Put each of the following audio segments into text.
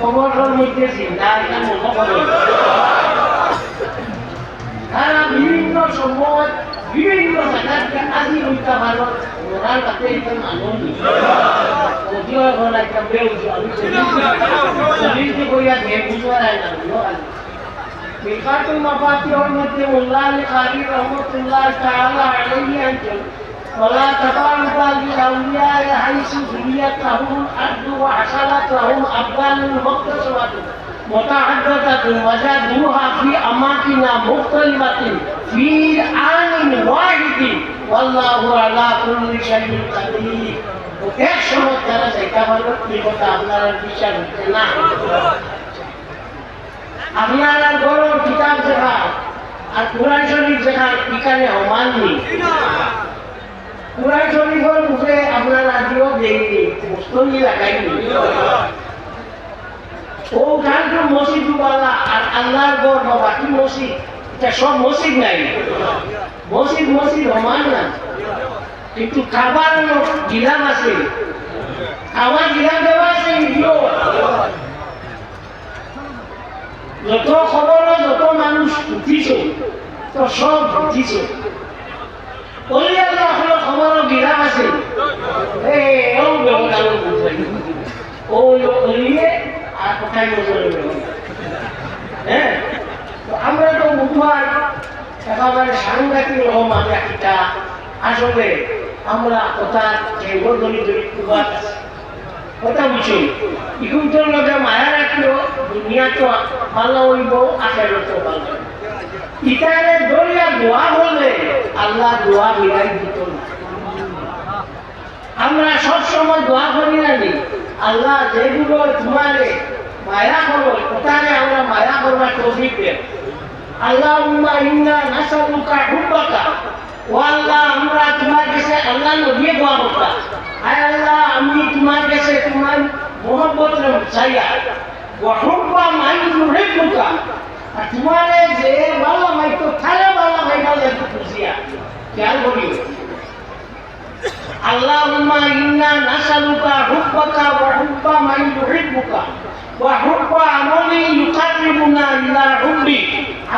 সমগ্রের মধ্যে চিন্তা এটা মনে করেন তারা বিভিন্ন সময় বিভিন্ন জায়গাতে আজি উঠতে পারো ওনার কাছে একজন আনন্দ যদিও এখন একটা বেউজ আমি চল্লিশ করিয়া ঘের বুঝতে পারে না মিকাতুল মাফাতিহর মধ্যে মোল্লা আলী খালি রহমতুল্লাহ তাআলা আলাইহি আনছেন ولا تبارك للأولياء حيث زريت لهم الأرض وحصلت لهم أبدال مقتصرة متعددة وجدوها في أماكن مختلفة في آن واحد والله على كل شيء قدير এক সময় তারা যেটা ভালো কি কথা আপনারা বিচার হচ্ছে না আপনারা বড় কিতাব দেখা আর কোরআন শরীফ দেখা এখানে সমান নেই কোরআন শরীফের মুখে আপনারা দিও দেয়নি মুস্তনি লাগাইনি ও গানটো মসজিদ বালা আর আল্লাহর গড় বাকি মসজিদ এটা সব মসজিদ নাই। মসজিদ মসজিদ সমান না। কিন্তু খাবার গিলাম আছে খাবার গিলাম দেওয়া আছে যত খবর যত মানুষ উঠিছ তো সব উঠিছ। কলিয়ালে আপনার খবর গিরাম আছে। ও ব্যবধান ও কলিয়ে আর কোথায় হ্যাঁ আমরা তো বুধবার একেবারে সাংঘাতিক রকম আমরা কিটা আসলে আমরা কেন্দ্র ধরি ধরি কুবার কথা বুঝি? ইগুনটোর লগে মায়া রাখিও দুনিয়া তো ভালো হইব আখের তো ভালো ইটারে দরিয়া দোয়া বললে আল্লাহ দোয়া মিলাই দিত না। আমরা সব সময় দোয়া করি না আল্লাহ যেগুলো তোমারে মায়া করো কোথায় আমরা মায়া করবার তৌফিক দেব আল্লাহ উম্মা ইন্না নাসালুকা হুব্বাকা। ও আল্লাহ, আমরা তোমার কাছে আল্লাহ নবিয়ে দোয়া করতাম। আয় আল্লাহ, আমি তোমার কাছে তোমার মোহব্বত চাইয়া মাই ইউহিব্বুকা। আর তোমারে যে ভালো মাই তো থালে ভালো মাই ভালো একটু খুশিয়া খেয়াল করিও। আল্লাহুম্মা ইন্না নাসালুকা হুব্বাকা ওয়া হুব্বা মান ইউহিব্বুকা ওয়া হুব্বা আমালি ইউকারিবুনা ইলা হুব্বি।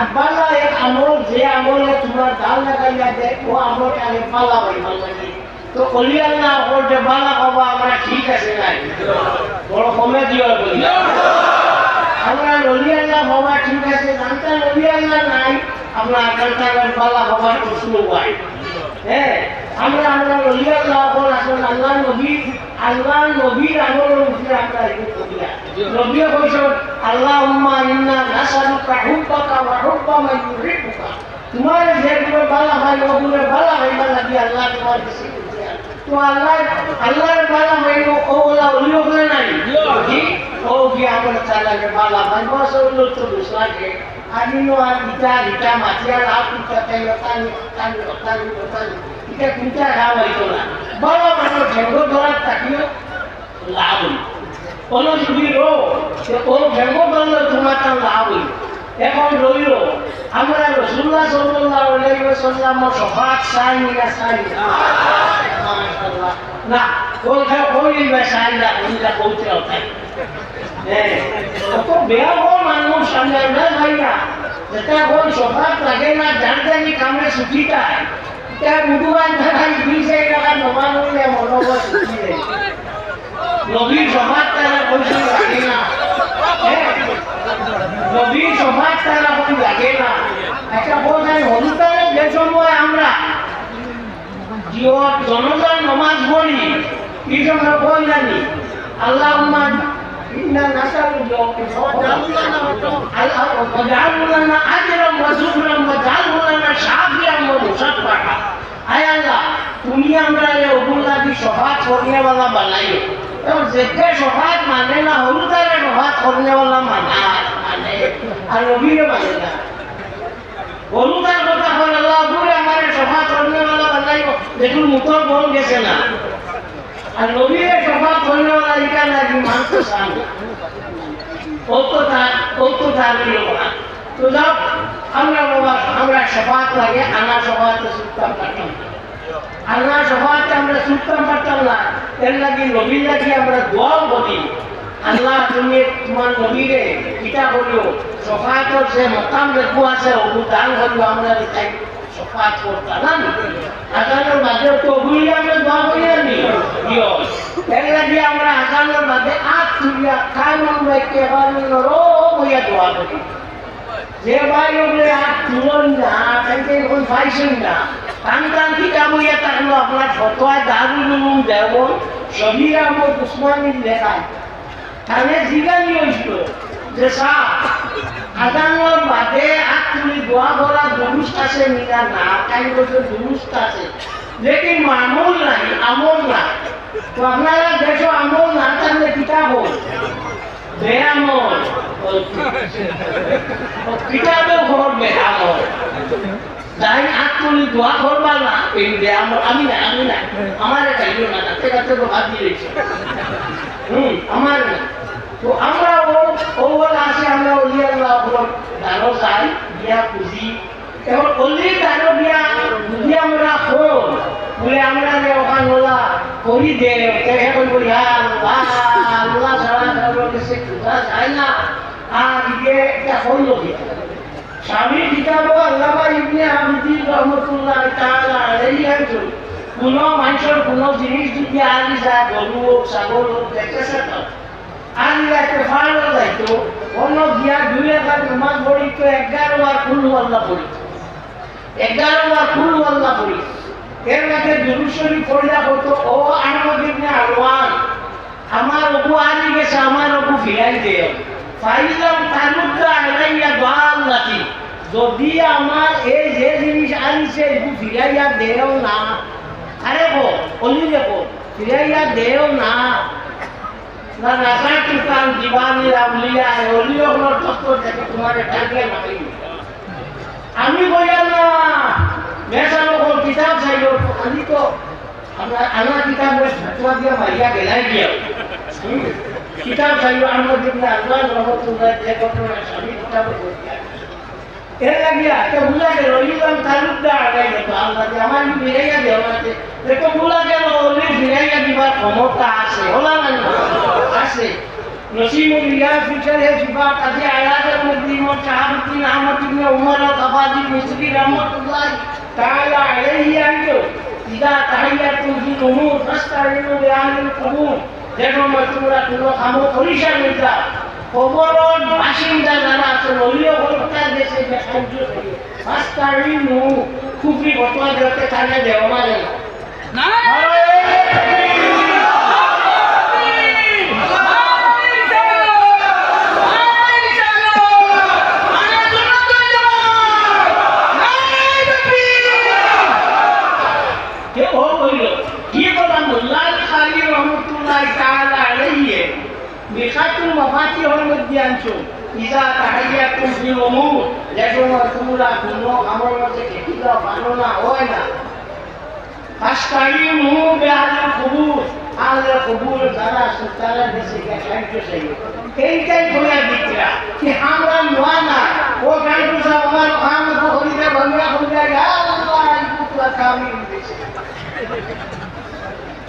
আব্বালা এক আমল, যে আমলে তোমরা দাল লাগাইয়া দেয় ও আমল আগে পালা ভাই লাগে তো কলি আল্লাহ ওর যে বালা হবা, আমরা ঠিক আছে নাই। বড় কমে দিও বলি। আমরা আগালটা বালা হবার প্রশ্ন পাই। হ্যাঁ আমরা আমরা না হব আসলে আল্লাহ নবী আল্লাহ নবীর আমলের উপরে আমরা না। নবীও কইছেন আল্লাহ উম্মা ইন্না নাসালুকা হুব্বাকা ওয়া হুব্বা মান ইউহিব্বুকা। তোমার যেগুলো বালা হয় ওগুলো বালা হইবা লাগি আল্লাহ তোমার কাছে তো আল্লাহ আল্লাহর বালা হইব ওগুলা ওলিও করে নাই? জি ও কি আমরা চালাকে বালা হয়? বস ওগুলো তো দুসরাকে ইটা ইটা মাটিয়ার আপ ইটা তাই তাই তাই তাই তাই এটা চিন্তা লাভ হইতো না বড় মানুষ ভেঙ্গ ধরার থাকিও লাভ হইত কোনো যদি রো ও ভেঙ্গ ধরলে তোমার তার লাভ হইত এখন রইল আমরা রসুল্লাহ সাল্লাহ আলাইহি ওয়াসাল্লাম সহাত চাই না চাই না মাশাআল্লাহ না কোনটা কইবা চাই না কোনটা কইতে হবে হ্যাঁ কত বেয়া হো মানুষ না ভাই না যেটা কোন সহাত লাগে না জানতে কামে সুখিটা त्या বুধবার ধারাই দুই চাৰি টকা জমা কৰিলে মনোবল সুখী নবীর সমাজ তারা কৈছে লাগে না। নবীর সমাজ তারা কই লাগে না। একটা যে সময় আমরা। নমাজ পড়ি। কি সময় বই জানি আল্লাহ إنا نسأل واجعله لنا أجرا وزهرا واجعله لنا شافيا ومشفعا আয় আল্লাহ তুমি আমরা এই অবুল্লাদি সভাত করনেওয়ালা বানাইও এবং যেতে সভাত মানে না হলুদারে সভাত করনেওয়ালা মানা মানে আর নবীরে মানে না হলুদার কথা হল আল্লাহ বুড়ে আমার সভাত করনেওয়ালা বানাইও দেখুন মুখর বল গেছে না আর নবীরে সভাত করনেওয়ালা ইকা লাগি মানতো সামনে কত তার কত তার না তো যাও, আমরা বাবা, আমরা সভাত লাগে আনা সভাতে সুত্তাম কাটাম আল্লাহ সবাইকে আমরা শুনতাম পারতাম না, এর লাগি, নবীর লাগি আমরা দোয়াও করি। আল্লাহ তুমি তোমার নবীরে কিতা করিও সফাতর সে মকাম লেখু আছে ওগু দান করিও আমরা তাই সফাত করতাম। তো করি নি দিও এর লাগি আমরা আগানোর মাঝে আট তুলিয়া নরো হইয়া দোয়া করি। যে ভাই আর তুলন না এখন পাইছেন না। কি কামড়িয়া থাকল আপনার আহমদ উসমানীর তাহলে জিগানি যে বাদে আর তুমি দোয়া দুরুস্ত আছে নিনা না তাই বছর দুরুস্ত আছে। লেকিন মামুল নাই, আমল না তো আপনারা দেখো আমল না থাকলে কিতাব হোক বেয়ামল কিতাবে ঘর বেয়ামল তাই তুলি দোয়া করবা না, এই বেয়ামল আমি না আমি না আমার এটা ইয়ে না তাতে কাছে হাত দিয়েছি হুম আমার না তো আমরা ও ওগুলো আছে, আমরা অলিয়াল্লাহ দানো যাই বিয়া পুঁজি। এখন অলির দানো বিয়া, যদি আমরা যে ওলা করি দে আল্লাহ আল্লাহ কাছে খোঁজা যায় না? আর দিকে এটা হল স্বামী কিতাব আল্লাহ ইবনে আবিদিন রহমতুল্লাহ তাআলা আলাইহি একজন কোন মানুষের কোন জিনিস যদি আলি যায় গরু হোক, ছাগল হোক, দেখতেছে তো? আলি যাইতে ফাড়ো যাইতো, অন্য গিয়া দুই একার নামাজ পড়িত, এগারো বার ফুল আল্লাহ পড়িত। এগারো বার ফুল আল্লাহ পড়িত। এর মধ্যে দুরুশরী পড়লা হতো, ও আহমদ ইবনে আলওয়ান আমার অবু আলি গেছে আমার অবু ফিরাই দেয় ফাইলাম তালুকা আলাইয়া দাল্লাতি যদি আমার এই যে জিনিস আনিছে এগু ফিরাইয়া দেও না আরে গো অলি দেখো ফিরাইয়া দেও না না রাজা কিসান দিবানি রামলিয়া অলি ওগুলোর তত্ত্ব দেখে তোমার ডাকলে মারি আমি বললাম না মেসানো কোন কিতাব চাইল আমি তো আমরা আনা কিতাব ফতোয়া দিয়া মারিয়া গেলাই দিয়া হুম। কিতাব চাইল আমরা যেগুলো আল্লাহ রহমতুল্লাহ যে ঘটনা স্বামী কিতাব এর লাগিয়া তো বুঝা গেল ইলাম তালুকদার আগাই গেল আল্লাহ যে আমার ফিরাইয়া দেওয়া আছে দেখো বুঝা গেল অলি ফিরাইয়া দিবার ক্ষমতা আছে, হলা না আছে। নসিমুল আহমদ ইবনে যেন তোমরা কোনো কাম করিস না খবরন বাসিন্দা যারা আছে অলিও হত্যা দেশে যে সাহায্য করে ফাস্তাইনু খুবই বর্তমান জগতে তাহলে দেওয়া না বিখাতুল মাফাতিহর মধ্যে আনছো ইজা তাহাইয়াতুম ফিল উমুর। যেগুলো তোমরা কোনো আমার মধ্যে খেতে দাও ভালো না, হয় না। ফাস্তাইমু বিআল কুবুর। আল কুবুর যারা সুতালা দেশে গেছে সেই এইটাই বলে দিকরা কি আমরা নোয়া না। ও গাইডু সাহেব আমার খান বকরিতে ভাঙ্গা হয়ে যায়। আল্লাহ ইকুতলা কামিল দিছে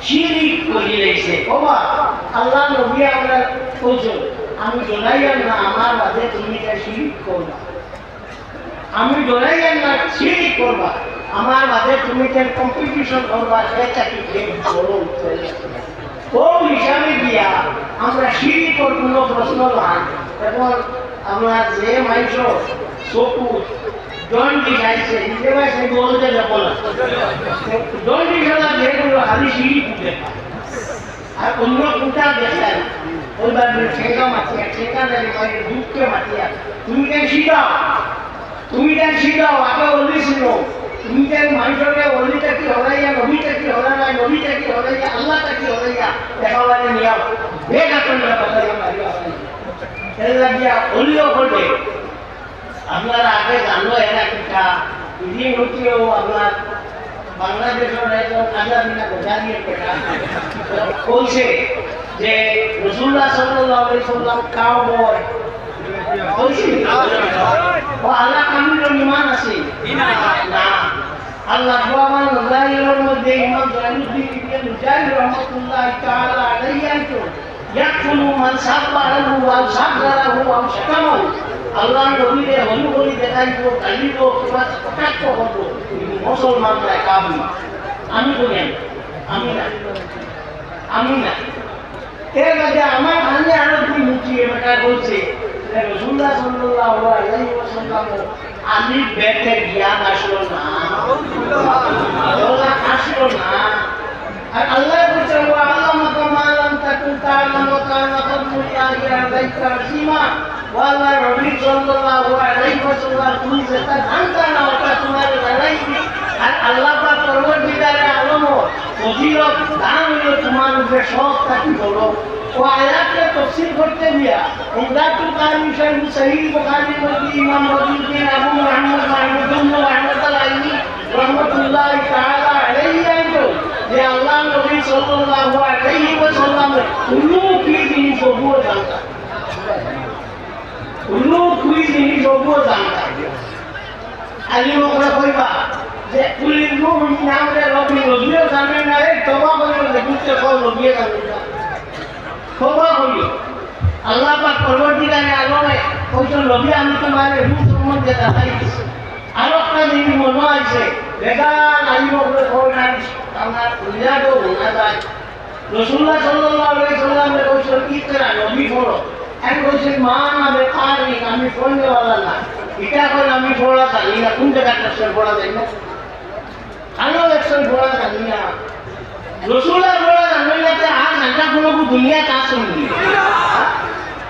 শিরিক করে রয়েছে বাবা আল্লাহ নবী আমরা বলছো আমি ডোলাইয়ার না, আমার বাদে তুমি যা শিরিক করবা আমি ডোলাইয়ার না, শিরিক করবা আমার বাদে তুমি যে কম্পিটিশন করবা সেটাকে গেম করো ও হিসাবে গিয়া আমরা শিরিকর কোনো প্রশ্ন নাই। এবং আমরা যে মাইছ চকু জন্ডিস আইছে নিজেরা সে বলতে যাব না জন্ডিস হলা যেগুলো খালি সিঁড়ি পুঁতে আর অন্য কোটা দেখেন ওইবার ঠেকা মাতিয়া ঠেকা দেয় মানে দুঃখকে মাতিয়া তুমি কেন শিখাও? তুমি কেন শিখাও? আগে বলিছিল তুমি কেন মানুষকে অলিটা কি হলাইয়া নবীটা কি হলা নাই নবীটা কি হলাইয়া আল্লাহটা কি হলাইয়া দেখাবারে নিয়াও বেগাতন কথা মারিয়া লাগিয়া অলিও করবে আপনারা আগে জানলো, এরা কিটা ইদি হচ্ছেও আপনার বাংলাদেশের একজন আজাদিনা গোজারিয়ে পেটা বলছে যে রসুল্লাহ আলাইহি সাল্লাম কাউ বয় আল্লাহ কামিল ইমান আছে? না। আল্লাহ ওয়া তাআলার মধ্যে ইমাম জয়নুদ্দিন মুজাহিদ রহমাতুল্লাহ তাআলা আলাইহি আইতো ইয়াকুলু মান সাব্বাহু ওয়া সাগরাহু ওয়া শাকামাহু আল্লাহ নবীরে হলু বলি দেখাইবো কালিব কিবা কটাক্ষ হব মুসলমানরা কাবি আমি বলি আমি। না। আমি না। এর মধ্যে আমার ভাঙে আরও দুই মুচিয়ে বেটা বলছে রসুল্লাহ সাল্লাল্লাহু আলাইহি ওয়াসাল্লাম আমি বেটে জ্ঞান আসলো না। আসলো না। আর আল্লাহ বলছে আল্লাহ মাকা মালাম তাকুন তাআলাম ওয়া কানা ফাদলুল্লাহি আলাইকা আসীমা ওয়াল্লাহ নবী সাল্লাল্লাহু আলাইহি ওয়াসাল্লাম তুমি যেটা জানতা না ওটা তোমার জানাই আর আল্লাহ পাক পরবর্তীকালে আলম ফজিলত দান হলো তোমার উপরে সব থাকি বলো ও আয়াতকে তফসিল করতে দিয়া উমদাতুল শরীফ সহিহ বুখারী মধ্যে ইমাম রবিউদ্দিন আবু মুহাম্মদ মাহমুদুল্লাহ আহমদ আলাইহি রহমাতুল্লাহ তাআলা আলাইহি যে আল্লাহ নবী সাল্লাল্লাহু আলাইহি ওয়াসাল্লাম কোনো কি জিনিস ওগুলো জানতা কোনো কি জিনিস ওগুলো জানতা আলি ওগুলো কইবা যে কুলির মুমিন নামে রবি রবিও জানে না, এই তবা করে দেখুতে কল রবিও জানে না। তবা করিও আল্লাহ পাক পরবর্তীকালে আলমে কইছো রবি আমি তোমার রূপ সম্বন্ধে দেখাই দিছি। আরও একটা জিনিস মনে আছে বেগান আলিম করে কই না আমার উল্লাদও না যায়। রসুল্লাহ সাল্লাল্লাহু আলাইহি সাল্লামে কইছো কি করা নবী পড়ো এক কইছে মা আমি কারি আমি দেওয়ালা না। এটা কই আমি পড়া জানি না, কোন জায়গা ট্রান্সফার পড়া যায় না। আলো একশন পড়া জানি না। রসুল্লাহ পড়া জানি না তে আর নাটা কোনো দুনিয়া কাজ শুনবি।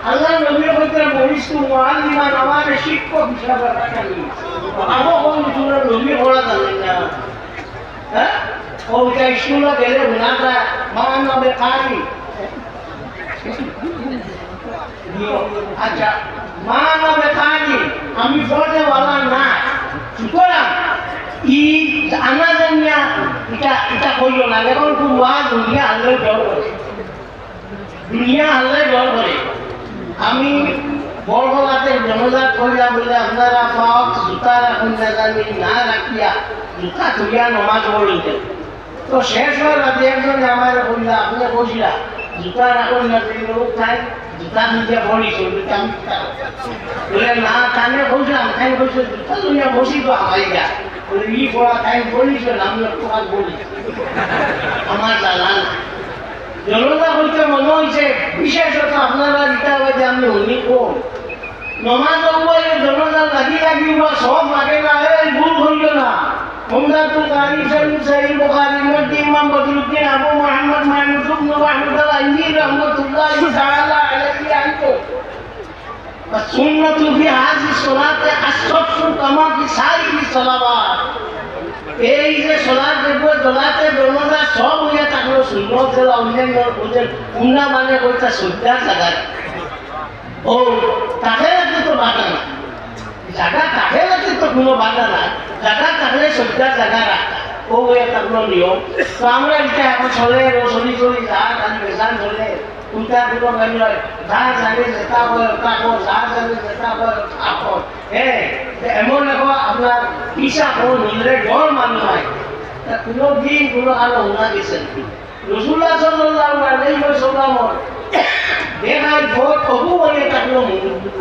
আল্লাহ নবী কইতে বলিস তু মুআল্লিমা আমার শিক্ষক হিসাবে রাখালি। আমো কোন রসুল্লাহ নবী পড়া জানি না। হ্যাঁ? ওইটা স্কুলে গেলে উনাটা মান হবে কারি আচ্ছা কারি আমি পড়নেওয়ালা না। সুতরাং ই আনা জানিয়া এটা এটা কইল না। এখন কুয়া দুনিয়া করে। দুনিয়া করে। আমি করিয়া বলে আপনারা পাওক জুতা রাখুন না জানি, না রাখিয়া জুতা তুলিয়া নমাজ পড়িতেন তো শেষ হওয়ার আগে একজনে আমার বললা, আপনি জুতা রাখুন না যদি লোক খায় জুতা নিজে পড়িস জুতা বলে, না কানে বলছিলাম তাই বলছে জুতা তুলিয়া বসি তো আমার গা বলে, ই পড়া তাই বলিস আমি তোমার বলি। আমার না জনতা বলতে মনে হয়েছে, বিশেষত আপনারা যেটা হয়েছে আমি শুনি কম। নমাজ জনতা লাগি লাগি সব লাগে না ভুল হইল না। উমদাতুল কারি শরীফ সহিহ বুখারী মধ্যে ইমাম বদরুদ্দিন আবু মুহাম্মদ মাহমুদ ইবনে মাহমুদ আল-আইনি রাহমাতুল্লাহ তাআলা আলাইহি আনতো সুন্নাতু ফি হাযি সালাতে আসফু কামা ফি সাইরি সালাওয়াত এই যে সোলার দেখব দোলাতে দোলনা সব হইয়া থাকল সুন্দর ছিল অন্যান্য ওদের উন্না মানে ওইটা শ্রদ্ধার জায়গা ও, তাকে লাগতে তো বাধা না। জায়গা তাকে লাগতে তো কোনো বাধা নাই। জায়গা থাকলে শ্রদ্ধার জায়গা রাখা। ও হইয়া থাকল নিয়ম। তো আমরা এটা এখন চলে, ও চলি চলি, যা খালি বেজান চলে। উল্টা দিব গাড়ি হয় যা জানে, যেটা হয়, ওটা কর। যা জানে, যেটা হয়, ওটা কর। হ্যাঁ এমন দেখো, আপনার পিসা কোন নিলে ডর মানুষ হয়। তা কোনো দিন কোনো আলো উনা গেছেন রসুল্লাহ সাল্লাল্লাহু আলাইহি ওয়াসাল্লাম দেখায় ভোট অবু বলে থাকল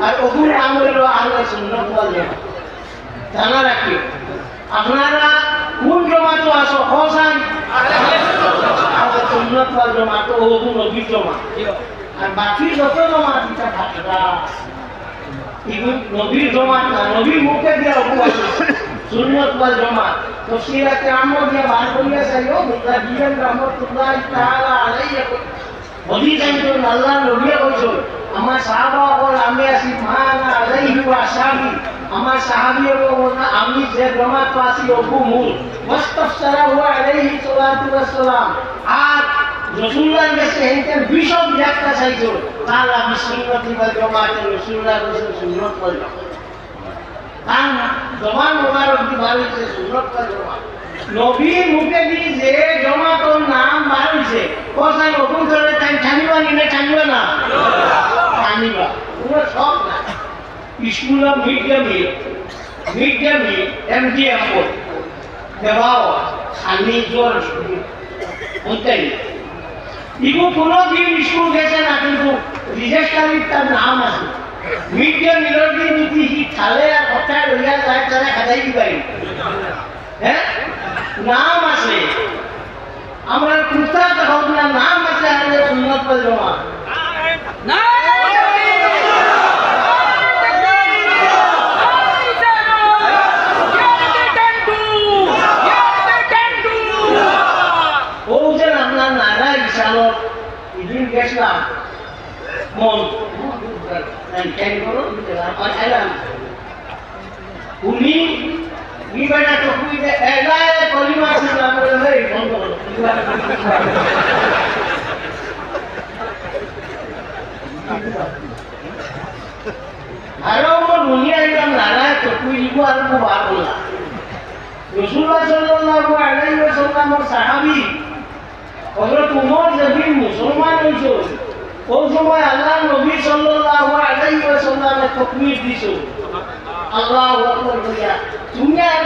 আর অবুর নাম হইল আল্লাহ সুন্নত জামাত জানা রাখি, আপনারা কোন জমাতো আসো হোসান আমাদের সুন্নত ওয়াল জামাত অবু নবীর জমা। আর বাকি যত জমা এটা থাকবা নবীর জমাত না, নবীর মুখে দিয়ে অবু আছে। সুন্নত ওয়াল জামাত তো সিরাতে আমর দিয়ে বার করিয়া চাইও মুল্লা জীবন রহমতুল্লাহ তাআলা আলাইহি বলি জানতো আল্লাহ নবীয়ে কইছো আমার সাহাবা অকল আমি আছি, মানা আলাইহি ওয়া সাহাবি। আমার সাহাবি হলো আমি যে জমাত পাছি অবু মূল। মুস্তাফসারা হুয়া আলাইহি সালাতু ওয়াসসালাম আর রসুল্লাহ কাছে হেনতেন বিষম ব্যাখ্যা চাইছো। তার আমি সুন্নতি বা জমাতে রসুল্লাহ কাছে সুন্নত করলাম কারণ জমান মোবারক দি বাড়িছে সুন্নত নবীর মুখে দি যে জমাতর নাম বাড়িছে কোথায় নতুন করে তাই টানিবা নি না টানিবা না? টানিবা কোনো সব না। School mid day meal mid day meal M D M দেওয়া খালি জ্বর বুঝতেন ইগো কোনো দিন স্কুল গেছে না, কিন্তু রেজিস্টারির তার নাম আছে। মিড ডে মিলর দিন যদি খালে আর কথায় লইয়া যায় তারা খাদাই দিবাই হ্যাঁ? নাম আছে। আমরা কুর্তা তখন না নাম আছে আমাদের সুন্নত পল জমা ও আপনার নানা ইশালত ইদিন গেছিলাম। এলাম উনি ই বেটা তো কুই দে এলাই কলিমা শুনলাম বলে ভাই বন্ধ করো আরও মো দুনিয়া একদম নানা তো কুই দিব আর মো বার বলা রসুল্লাহ সাল্লাল্লাহু আলাইহি ওয়াসাল্লামের সাহাবী হযরত উমর যখন মুসলমান হইছ ওই সময় আল্লাহ নবী সাল্লাল্লাহু আলাইহি ওয়াসাল্লামে তাকবীর দিছো? আল্লাহু আকবার বলিয়া, তুমি আর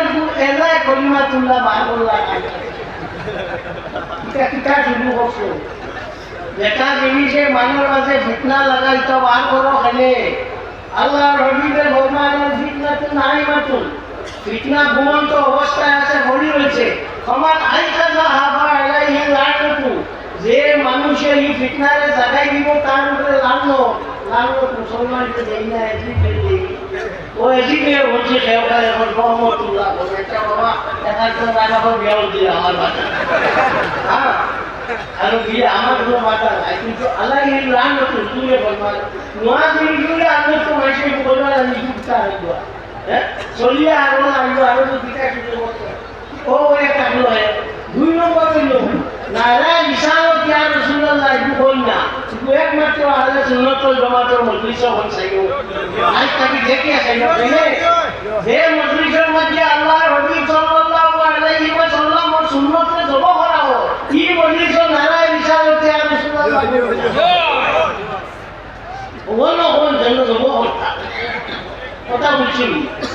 এলা কলিমাতুল্লাহ বার বললা এটা কিটা শুরু করছ যেটা জিনিসে মানুষের মাঝে ফিতনা লাগাই তো বার করো খেলে আল্লাহ রবিদের ভগবানের ফিতনা তো নাই মাতুন ফিতনা ঘুমন্ত অবস্থায় আছে ভরি রয়েছে আমার আইকা হাবা এলাইহি লানতু যে মানুষে এই ফিতনারে জাগাই দিব, তার উপরে লানো লানো মুসলমানকে দেই না, এদিকে ও এদিকে হচ্ছে খেয়াল এখন রহমতুল্লাহ বলে। এটা বাবা একার তো রাখা বিয়াও দিয়ে আমার হ্যাঁ আর বিয়ে আমার কোনো মাথা নাই। কিন্তু আল্লাহ এই লানতু তুলে বলবা নোয়া দিন জুড়ে আল্লাহ তো মাসে বলবা আমি আনব। হ্যাঁ চলিয়ে আরও আরও তো ও একটা দুই নম্বর নারা ইসানত ইয়া রাসূলুল্লাহ ইবু কই না। শুধু একমাত্র আহলে সুন্নাত ওয়াল জামাতের মজলিস হন সাইও আজ তাকে দেখে আসাই না যে মজলিসের মধ্যে আল্লাহ নবী সাল্লাল্লাহু আলাইহি ওয়াসাল্লাম ওর সুন্নতকে জমা করা হয় এই মজলিস নারা ইসানত ইয়া রাসূলুল্লাহ ওগুলো কোন জন্য জমা করতা কথা বলছি।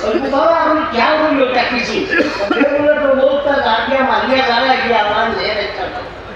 ওই বাবা আমি কিছু মারিয়া যারা কি একটা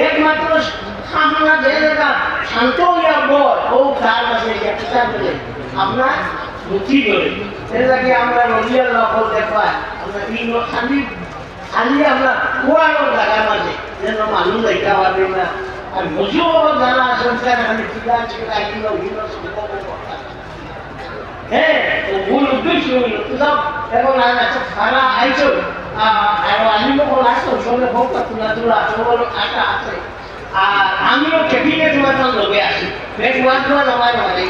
একমাত্র সামনা জেলেটা শান্ত হইয়া বল ও তার কাছে মুঠি ধরে সেটাকে আমরা নদীয়ার দেখবাই? আমরা এই খালি খালি আমরা জায়গার মাঝে। যেন মানুষ দেখা পারবে না। আর বুঝিও যারা আসেন তারা খালি টিকা টিকা কিলো হ্যাঁ মূল উদ্দেশ্য হইল। তো এখন আর একটা সারা যখন আসতাম সঙ্গে ভোগটা তুলা তুলা সবার আটা আছে আর আমিও টেবিলে তোমার লগে আসি বেশ ওয়াজ ওয়াজ আমার মানে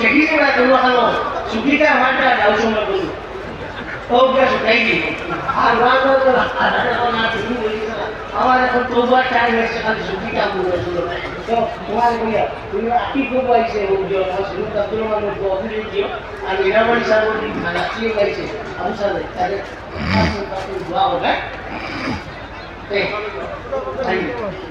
টেবিলে ওরা তোমরা খানো সুবিধা আমারটা যাও সময় বলুন ও বেশ তাই কি আর ওয়াজ ওয়াজ আমার এখন তোবার টাইম এসে খালি কাম করে শুরু তো তোমার বলিয়া তুমি আকি ও যে আমার শুরু তোমার মানে অফিসে দিও আর সাহেব দিন খানা দিয়ে গাইছে আমি সাথে তাহলে দোয়া হবে। ইউ